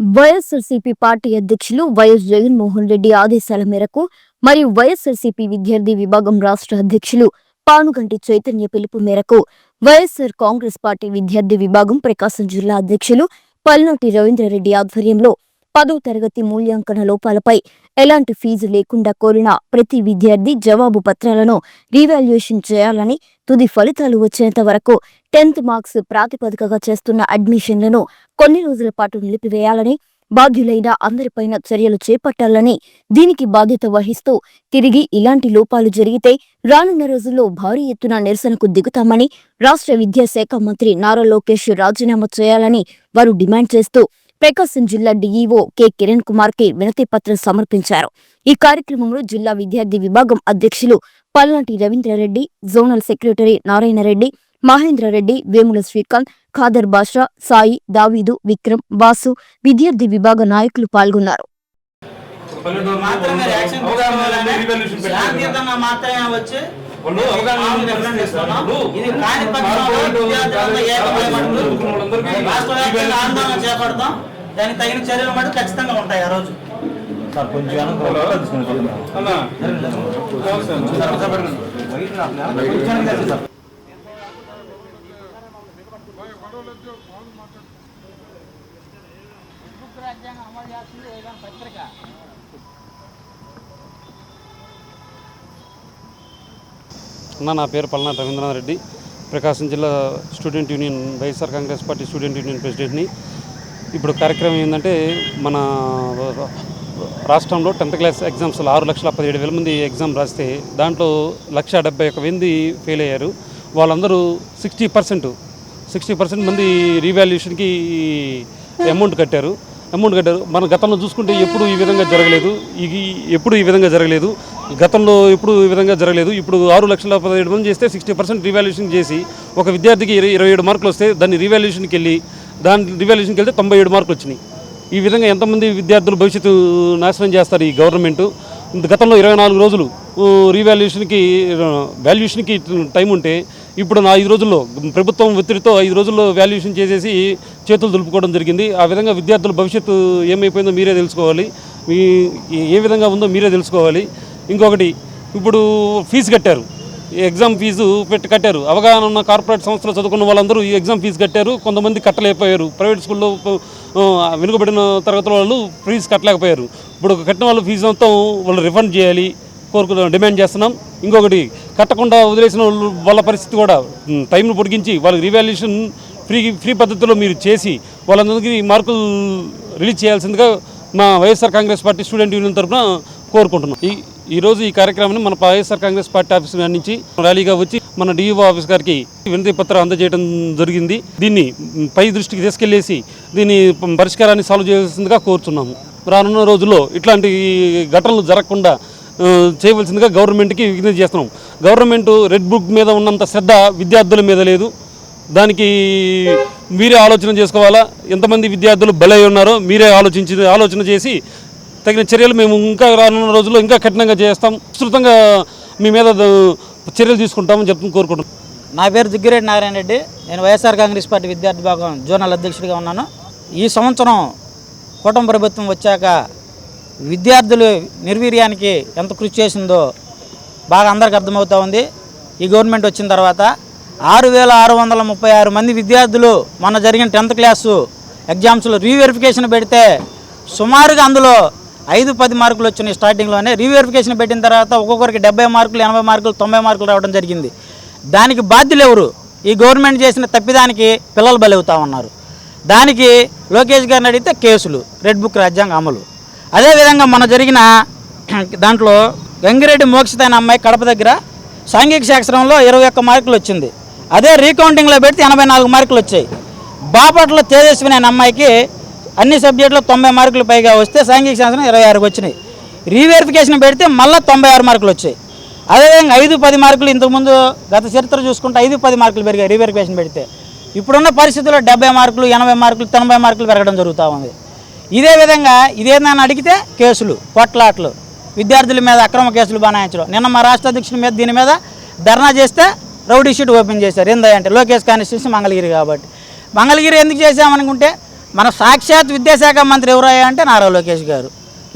YSRCP party అధ్యక్షులు YS Jaganmohan Reddy ఆదేశాల మేరకు మరియు వైఎస్ఆర్సీపీ విద్యార్థి విభాగం రాష్ట్ర అధ్యక్షులు పానుగంటి చైతన్య పిలుపు మేరకు వైఎస్ఆర్ కాంగ్రెస్ పార్టీ విద్యార్థి విభాగం ప్రకాశం జిల్లా అధ్యక్షులు పల్నాటి రవీంద్రారెడ్డి ఆధ్వర్యంలో పదో తరగతి మూల్యాంకన లోపాలపై ఎలాంటి ఫీజు లేకుండా కోరిన ప్రతి విద్యార్థి జవాబు పత్రాలను రీవాల్యుయేషన్ చేయాలని తుది ఫలితాలు వచ్చేంత వరకు టెన్త్ మార్క్స్ ప్రాతిపదికగా చేస్తున్న అడ్మిషన్లను కొన్ని రోజుల పాటు నిలిపివేయాలని బాధ్యులైన అందరిపైన చర్యలు చేపట్టాలని దీనికి బాధ్యత వహిస్తూ తిరిగి ఇలాంటి లోపాలు జరిగితే రానున్న రోజుల్లో భారీ ఎత్తున నిరసనకు దిగుతామని రాష్ట్ర విద్యాశాఖ మంత్రి నారా లోకేష్ రాజీనామా చేయాలని వారు డిమాండ్ చేస్తూ ప్రకాశం జిల్లా డీఈఓ కె కిరణ్ కుమార్కి వినతి పత్రం సమర్పించారు. ఈ కార్యక్రమంలో జిల్లా విద్యార్థి విభాగం అధ్యక్షులు Palnati Ravindra Reddy zonal secretary Narayana Reddy Mahendra Reddy Vemula Srikanth Khader Basha Sai Daveedu Vikram boss విద్యార్థి విభాగ నాయకులు పాల్గొన్నారు. మాత్రమే ఇది కాని పక్షంలో ఆందోళన చేపడతాం. దానికి తగిన చర్యలు మటు ఖచ్చితంగా ఉంటాయి ఆ రోజు. అన్నా. నమస్తే అన్న. అన్న నా పేరు పల్నాటి రవీంద్రనాథ్ రెడ్డి. ప్రకాశం జిల్లా student union YSR Congress party student union ప్రెసిడెంట్ని. ఇప్పుడు కార్యక్రమం ఏంటంటే మన రాష్ట్రంలో టెన్త్ క్లాస్ ఎగ్జామ్స్లో ఆరు లక్షల పదిహేడు వేల మంది ఎగ్జామ్ రాస్తే దాంట్లో లక్ష డెబ్బై ఒక మంది ఫెయిల్ అయ్యారు. వాళ్ళందరూ సిక్స్టీ పర్సెంట్ సిక్స్టీ పర్సెంట్ మంది రీవాల్యుయేషన్కి అమౌంట్ కట్టారు. అమౌంట్ కట్టారు. మన గతంలో చూసుకుంటే ఎప్పుడు ఈ విధంగా జరగలేదు. ఇది ఎప్పుడు ఈ విధంగా జరగలేదు. గతంలో ఎప్పుడు ఈ విధంగా జరగలేదు. ఇప్పుడు ఆరు లక్షల పదిహేడు మంది చేస్తే సిక్స్టీ పర్సెంట్ రివాల్యూషన్ చేసి ఒక విద్యార్థికి ఇరవై ఇరవై ఏడు మార్కులు వస్తే దాన్ని రివాల్యూషన్కి వెళ్ళి దాని రివాల్యూషన్కి వెళ్తే తొంభై ఏడు మార్కులు వచ్చినాయి. ఈ విధంగా ఎంతమంది విద్యార్థులు భవిష్యత్తు నాశనం చేస్తారు ఈ గవర్నమెంట్? గతంలో ఇరవై నాలుగు రోజులు ఊ, రీవాల్యుయేషన్కి వాల్యుయేషన్కి టైం ఉంటే ఇప్పుడు నా ఐదు రోజుల్లో ప్రభుత్వం ఒత్తిడితో ఐదు రోజుల్లో వాల్యుయేషన్ చేసేసి చేతులు దులుపుకోవడం జరిగింది. ఆ విధంగా విద్యార్థుల భవిష్యత్తు ఏమైపోయిందో మీరే తెలుసుకోవాలి. మీ ఏ విధంగా ఉందో మీరే తెలుసుకోవాలి. ఇంకొకటి ఇప్పుడు ఫీజు కట్టారు. ఈ ఎగ్జామ్ ఫీజు పెట్టి కట్టారు. అవగాహన ఉన్న కార్పొరేట్ సంస్థలు చదువుకున్న వాళ్ళందరూ ఈ ఎగ్జామ్ ఫీజు కట్టారు. కొంతమంది కట్టలేకపోయారు. ప్రైవేట్ స్కూల్లో వెనుకబడిన తరగతుల వాళ్ళు ఫీజు కట్టలేకపోయారు. ఇప్పుడు కట్టిన వాళ్ళు ఫీజు మొత్తం వాళ్ళు రిఫండ్ చేయాలి కోరుకు డిమాండ్ చేస్తున్నాం. ఇంకొకటి కట్టకుండా వదిలేసిన వాళ్ళు వాళ్ళ పరిస్థితి కూడా టైంను పొడిగించి వాళ్ళకి రివాల్యూషన్ ఫ్రీ ఫ్రీ పద్ధతిలో మీరు చేసి వాళ్ళందరికీ మార్కులు రిలీజ్ చేయాల్సిందిగా మా YSR Congress party student union తరఫున కోరుకుంటున్నాం. ఈ ఈరోజు ఈ కార్యక్రమాన్ని మన వైఎస్ఆర్ కాంగ్రెస్ పార్టీ ఆఫీస్ నుంచి ర్యాలీగా వచ్చి మన డిఈఓ ఆఫీస్ గారికి వినతి పత్రం అందజేయడం జరిగింది. దీన్ని పై దృష్టికి తీసుకెళ్ళేసి దీని పరిష్కారాన్ని సాల్వ్ చేయాల్సిందిగా కోరుతున్నాము రానున్న రోజుల్లో ఇట్లాంటి ఘటనలు జరగకుండా చేయవలసిందిగా గవర్నమెంట్కి విజ్ఞప్తి చేస్తున్నాం. గవర్నమెంట్ రెడ్ బుక్ మీద ఉన్నంత శ్రద్ధ విద్యార్థుల మీద లేదు. దానికి మీరే ఆలోచన చేసుకోవాలా? ఎంతమంది విద్యార్థులు బలై ఉన్నారో మీరే ఆలోచించి ఆలోచన చేసి తగిన చర్యలు మేము ఇంకా రానున్న రోజుల్లో ఇంకా కఠినంగా చేస్తాం. విస్తృతంగా మీ మీద చర్యలు తీసుకుంటామని చెప్తూ కోరుకుంటున్నాం. నా పేరు దిగ్గిరెడ్డి నారాయణ రెడ్డి. నేను వైఎస్ఆర్ కాంగ్రెస్ పార్టీ విద్యార్థి భాగం జోనల్ అధ్యక్షుడిగా ఉన్నాను. ఈ సంవత్సరం కూటమి ప్రభుత్వం వచ్చాక విద్యార్థులు నిర్వీర్యానికి ఎంత కృషి చేసిందో బాగా అందరికి అర్థమవుతూ ఉంది. ఈ గవర్నమెంట్ వచ్చిన తర్వాత ఆరు వేల ఆరు వందల ముప్పై ఆరు మంది విద్యార్థులు మొన్న జరిగిన టెన్త్ క్లాసు ఎగ్జామ్స్లో రీవెరిఫికేషన్ పెడితే సుమారుగా అందులో ఐదు పది మార్కులు వచ్చినాయి స్టార్టింగ్లోనే. రీవెరిఫికేషన్ పెట్టిన తర్వాత ఒక్కొక్కరికి డెబ్బై మార్కులు ఎనభై మార్కులు తొంభై మార్కులు రావడం జరిగింది. దానికి బాధ్యులు ఎవరు? ఈ గవర్నమెంట్ చేసిన తప్పిదానికి పిల్లలు బలవుతా ఉన్నారు. దానికి లోకేష్ గారిని అడిగితే కేసులు రెడ్ బుక్ రాజ్యాంగ అమలు. అదేవిధంగా మన జరిగిన దాంట్లో గంగిరెడ్డి మోక్షిత అనే అమ్మాయి కడప దగ్గర సాంఘిక శాస్త్రంలో ఇరవై ఒక్క మార్కులు వచ్చింది. అదే రీకౌంటింగ్లో పెడితే ఎనభై నాలుగు మార్కులు వచ్చాయి. బాపట్ల తేజస్విని అనే అమ్మాయికి అన్ని సబ్జెక్టులో తొంభై మార్కులు పైగా వస్తే సాంఘిక శాస్త్రం ఇరవై ఆరుకు వచ్చినాయి. రీవెరిఫికేషన్ పెడితే మళ్ళీ తొంభై ఆరు మార్కులు వచ్చాయి. అదేవిధంగా ఐదు పది మార్కులు ఇంతకుముందు గత చరిత్ర చూసుకుంటే ఐదు పది మార్కులు పెరిగాయి రీవెరిఫికేషన్ పెడితే. ఇప్పుడున్న పరిస్థితుల్లో డెబ్బై మార్కులు ఎనభై మార్కులు తొంభై మార్కులు పెరగడం జరుగుతూ ఉంది. ఇదే విధంగా ఇదేందని అడిగితే కేసులు పొట్లాట్లు విద్యార్థుల మీద అక్రమ కేసులు బనాయించడం. నిన్న మా రాష్ట్ర అధ్యక్షుల మీద దీని మీద ధర్నా చేస్తే రౌడీ షీట్ ఓపెన్ చేశారు. ఏందంటే లోకేష్ కాన్స్టిట్యూన్సీ మంగళగిరి కాబట్టి. మంగళగిరి ఎందుకు చేశామనుకుంటే మన సాక్షాత్ విద్యాశాఖ మంత్రి ఎవరయ్యా అంటే నారా లోకేష్ గారు.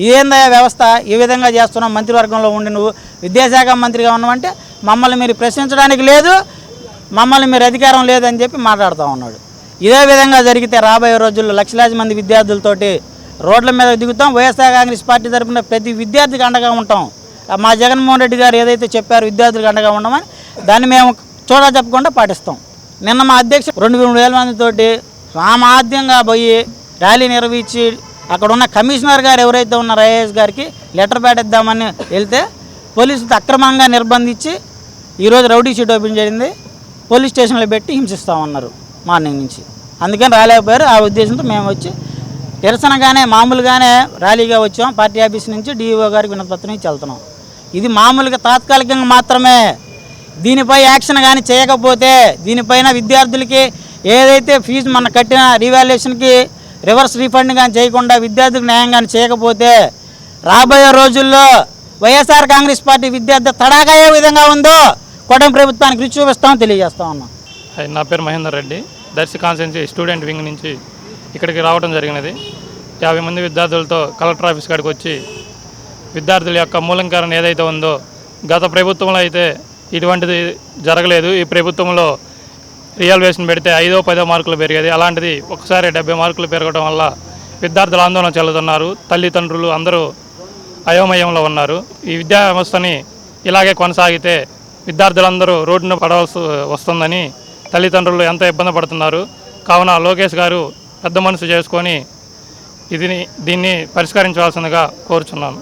ఇదేందయ్యా వ్యవస్థ? ఈ విధంగా చేస్తున్నాం మంత్రివర్గంలో ఉండి నువ్వు విద్యాశాఖ మంత్రిగా ఉన్నావంటే మమ్మల్ని మీరు ప్రశ్నించడానికి లేదు మమ్మల్ని మీరు అధికారం లేదని చెప్పి మాట్లాడుతూ ఉన్నాడు. ఇదే విధంగా జరిగితే రాబోయే రోజుల్లో లక్షలాది మంది విద్యార్థులతోటి రోడ్ల మీద దిగుతాం వైఎస్ఆర్ కాంగ్రెస్ పార్టీ తరఫున ప్రతి విద్యార్థికి అండగా ఉంటాం. ఆ మా జగన్మోహన్ రెడ్డి గారు ఏదైతే చెప్పారో విద్యార్థులకు అండగా ఉండమని దాన్ని మేము చూడా చెప్పకుండా పాటిస్తాం. నిన్న మా అధ్యక్ష రెండు మూడు వేల మందితోటి సామాధ్యంగా పోయి ర్యాలీ నిర్వహించి అక్కడ ఉన్న కమిషనర్ గారు ఎవరైతే ఉన్నారో ఐఏఎస్ గారికి లెటర్ పెట్టిద్దామని వెళ్తే పోలీసులతో అక్రమంగా నిర్బంధించి ఈరోజు రౌడీ షీట్ ఓపెన్ చేయింది పోలీస్ స్టేషన్లో పెట్టి హింసిస్తామన్నారు మార్నింగ్ నుంచి. అందుకని రాలేకపోయారు. ఆ ఉద్దేశంతో మేము వచ్చి నిరసనగానే మామూలుగానే ర్యాలీగా వచ్చాం. పార్టీ ఆఫీస్ నుంచి డిఈఓ గారికి వినపత్రం ఇచ్చి వెళ్తున్నాం. ఇది మామూలుగా తాత్కాలికంగా మాత్రమే. దీనిపై యాక్షన్ కానీ చేయకపోతే దీనిపైన విద్యార్థులకి ఏదైతే ఫీజు మన కట్టిన రీవాల్యుయేషన్కి రివర్స్ రీఫండ్ కానీ చేయకుండా విద్యార్థులకు న్యాయం కానీ చేయకపోతే రాబోయే రోజుల్లో వైఎస్ఆర్ కాంగ్రెస్ పార్టీ విద్యార్థి తడాగా ఏ విధంగా ఉందో కూటమి ప్రభుత్వానికి రుచి చూపిస్తామని తెలియజేస్తా ఉన్నాం. నా పేరు Mahender Reddy. Darshi constituency student wing నుంచి ఇక్కడికి రావడం జరిగినది. యాభై మంది విద్యార్థులతో కలెక్టర్ ఆఫీస్ కాడికి వచ్చి విద్యార్థుల యొక్క మూలంకారం ఏదైతే ఉందో గత ప్రభుత్వంలో అయితే ఇటువంటిది జరగలేదు. ఈ ప్రభుత్వంలో రియల్వేషన్ పెడితే ఐదో పదో మార్కులు పెరిగేది. అలాంటిది ఒకసారి డెబ్బై మార్కులు పెరగడం వల్ల విద్యార్థులు ఆందోళన చెందుతున్నారు. తల్లిదండ్రులు అందరూ అయోమయంలో ఉన్నారు. ఈ విద్యా వ్యవస్థని ఇలాగే కొనసాగితే విద్యార్థులందరూ రోడ్డున పడవలసి వస్తుందని తల్లిదండ్రులు ఎంతో ఇబ్బంది పడుతున్నారు. కావున లోకేష్ గారు పెద్ద మనసు చేసుకొని ఇది దీన్ని పరిష్కరించవలసిందిగా కోరుచున్నాను.